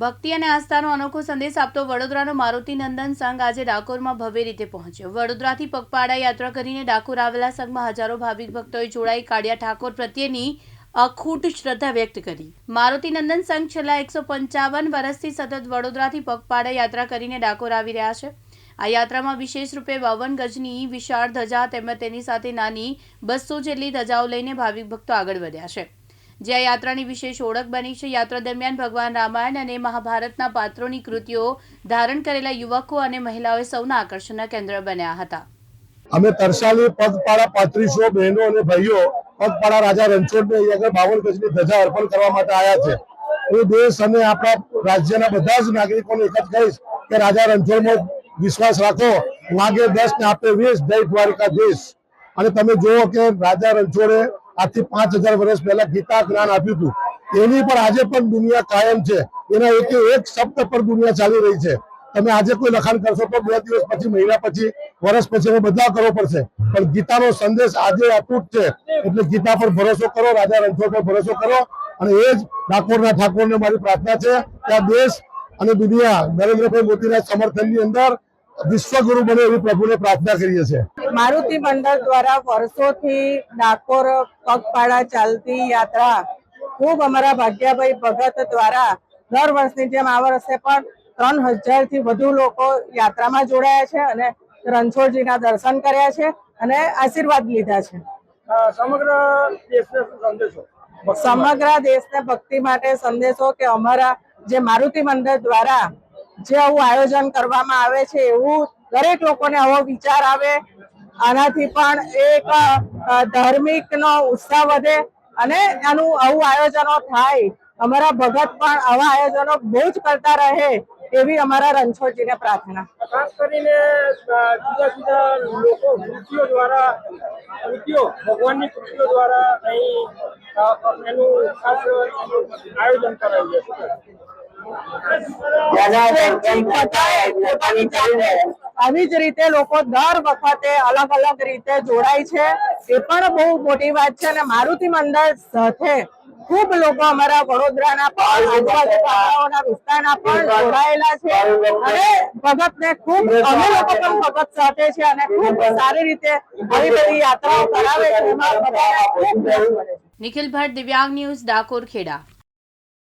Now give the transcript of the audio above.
ભક્તિ અને આસ્થાનો અનોખો સંદેશ આપતો વડોદરાનો મારુતિ નંદન સંઘ આજે ડાકોરમાં ભવ્ય રીતે પહોંચ્યો. વડોદરાથી પગપાળા યાત્રા કરીને ડાકોર આવેલા સંઘમાં હજારો ભાવિક ભક્તોએ જોડાઈ કાળિયા ઠાકોર પ્રત્યેની અખૂટ શ્રદ્ધા વ્યક્ત કરી. મારુતિ નંદન સંઘ છેલ્લા એકસો પંચાવન વર્ષથી સતત વડોદરાથી પગપાળા યાત્રા કરીને ડાકોર આવી રહ્યા છે. આ યાત્રામાં વિશેષ રૂપે બાવન ગજની, વિશાળ ધજા તેમજ તેની સાથે નાની બસો જેટલી ધજાઓ લઈને ભાવિક ભક્તો આગળ વધ્યા છે. જે આ યાત્રાની વિશેષ ઓળખ બની છે. યાત્રા દરમિયાન ભગવાન રામાયણ અને મહાભારતના પાત્રોની કૃતિઓ ધારણ કરેલા યુવકો અને મહિલાઓએ સૌના આકર્ષણના કેન્દ્ર બન્યા હતા. અમે તરસાલી, પગપાળા, પાંત્રીસો બહેનો અને ભાઈઓ, પગપાળા રાજા રણછોડને અહીં આગળ બાવન ગજની ધજા અર્પણ કરવા માટે આવ્યા છે. હું દેશ અને આપણા રાજ્યના બધા જ નાગરિકોને એક જ કહીશ કે રાજા રણછોડમાં વિશ્વાસ રાખો. વાગે દસ ને આપે વીસ. જય દ્વારિકા દેશ અને તમે જુઓ કે રાજા રણછોડે આજથી પાંચ હજાર વર્ષ પહેલા ગીતા જ્ઞાન આપ્યું હતું. એની પર આજે પણ દુનિયા કાયમ છે. એના એક એક શબ્દ પર દુનિયા ચાલી રહી છે. તમે આજે કોઈ લખાણ કરશો તો બે દિવસ પછી, મહિના પછી, વર્ષ પછી એનો બદલાવ કરવો પડશે. પણ ગીતાનો સંદેશ આજે અતૂટ છે. એટલે ગીતા પર ભરોસો કરો, રાજા રણછોડ પર ભરોસો કરો અને એ જ ડાકોરના ઠાકોરને મારી પ્રાર્થના છે કે આ દેશ અને દુનિયા નરેન્દ્રભાઈ મોદીના સમર્થનની અંદર વિશ્વગુરુ બને એવી પ્રભુને પ્રાર્થના કરીએ છીએ. મારુતિ મંડળ દ્વારા વર્ષોથી ડાકોર પગપાળા ચાલતી યાત્રા ખૂબ અમારા ભાગ્યાભાઈ ભગત દ્વારા દર વર્ષની જેમ આ વર્ષે પણ ત્રણ હજારથી વધુ લોકો યાત્રામાં જોડાયા છે અને રણછોડજીના દર્શન કર્યા છે અને આશીર્વાદ લીધા છે. સમગ્ર દેશને શું સંદેશો? સમગ્ર દેશને ભક્તિ માટે સંદેશો કે અમારા જે મારુતિ મંડળ દ્વારા જે આવું આયોજન કરવામાં આવે છે એવું દરેક લોકોને આવો વિચાર આવે. આનાથી પણ એક ધાર્મિકનો ઉત્સાહ વધે અને આનું આવું આયોજનો થાય. અમારા ભગત પણ આવા આયોજનો બહુ જ કરતા રહે એવી અમારા રણછોડજીને પ્રાર્થના. ખાસ કરીને જુદા જુદા લોકો કૃતિઓ દ્વારા, કૃતિઓ, ભગવાનની કૃતિઓ દ્વારા અહીં એનું ખાસ આયોજન કરાયું છે? આવી જ રીતે લોકો દર વખતે અલગ અલગ રીતે જોડાય છે. એ પણ બહુ મોટી વાત છે અને મારુતિ મંડળ સાથે ખૂબ લોકો અમારા વડોદરાના પણ આજુબાજુના વિસ્તારના પણ જોડાયેલા છે. અને ભગતને ખૂબ અમે લોકો પણ ભગત સાથે છે અને ખૂબ સારી રીતે આવી બધી યાત્રાઓ કરાવે છે. નિખિલ ભટ્ટ દિવ્યાંગ ન્યૂઝ ડાકોર ખેડા.